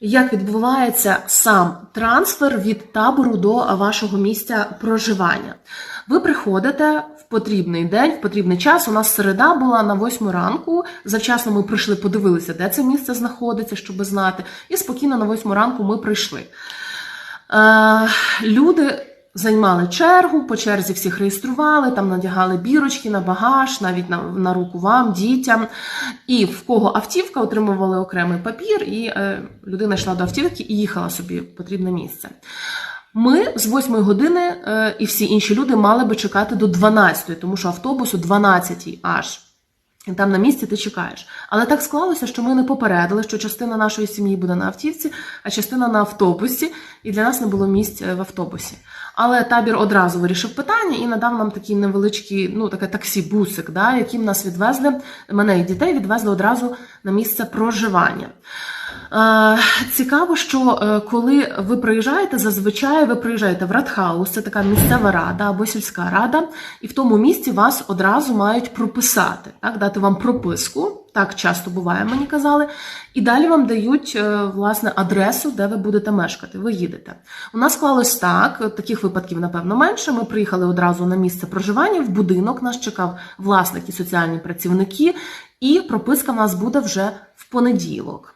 Як відбувається сам трансфер від табору до вашого місця проживання? Ви приходите в потрібний день, в потрібний час. У нас середа була на 8 ранку. Завчасно ми прийшли, подивилися, де це місце знаходиться, щоб знати. І спокійно на 8 ранку ми прийшли. Е, люди займали чергу, по черзі всіх реєстрували, там надягали бірочки на багаж, навіть на, на руку вам, дітям. І в кого автівка отримували окремий папір, і е, людина йшла до автівки і їхала собі в потрібне місце. Ми з 8 години е, і всі інші люди мали би чекати до 12, тому що автобус о 12 аж. Там на місці ти чекаєш. Але так склалося, що ми не попередили, що частина нашої сім'ї буде на автівці, а частина на автобусі, і для нас не було місць е, в автобусі. Але табір одразу вирішив питання і надав нам такий невеличкий, ну таке таксі-бусик, да, яким нас відвезли, мене і дітей відвезли одразу на місце проживання. Цікаво, що е, коли ви приїжджаєте, зазвичай ви приїжджаєте в Радхаус, це така місцева рада або сільська рада, і в тому місці вас одразу мають прописати, так, дати вам прописку. Так часто буває, мені казали. І далі вам дають е, власне адресу, де ви будете мешкати. Ви їдете. У нас склалось так, таких випадків, напевно, менше. Ми приїхали одразу на місце проживання. В будинок нас чекав власник і соціальні працівники, і прописка в нас буде вже в понеділок.